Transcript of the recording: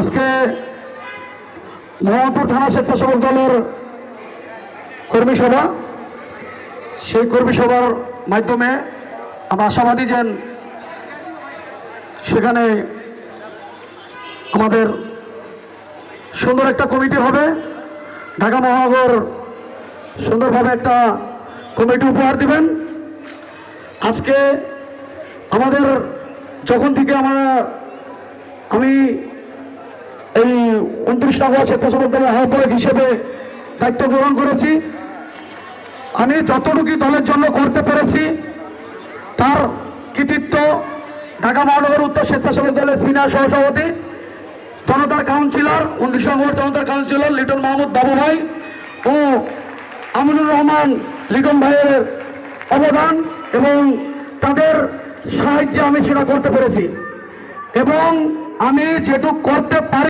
আজকে মোহাম্মদপুর থানা স্বেচ্ছাসেবক দলের কর্মী সভা। সেই কর্মী সভার মাধ্যমে আমরা আশাবাদী যেন সেখানে আমাদের সুন্দর একটা কমিটি হবে। ঢাকা মহানগর সুন্দরভাবে একটা কমিটি উপহার দিবেন। আজকে আমাদের যখন থেকে আমরা আমি এই উনত্রিশ নগর স্বেচ্ছাসেবক দলের আহ্বায়ক হিসেবে দায়িত্ব গ্রহণ করেছি। আমি যতটুকু দলের জন্য করতে পেরেছি, তার কৃতিত্ব ঢাকা মহানগর উত্তর স্বেচ্ছাসেবক দলের সিনিয়র সহসভাপতি, জনতার কাউন্সিলর, উনত্রিশ নম্বর জনতার কাউন্সিলর লিটন মাহমুদ বাবু ভাই ও আমিনুর রহমান লিটন ভাইয়ের অবদান এবং তাদের সাহায্যে আমি সেটা করতে পেরেছি। এবং আমি যেটুক করতে পারি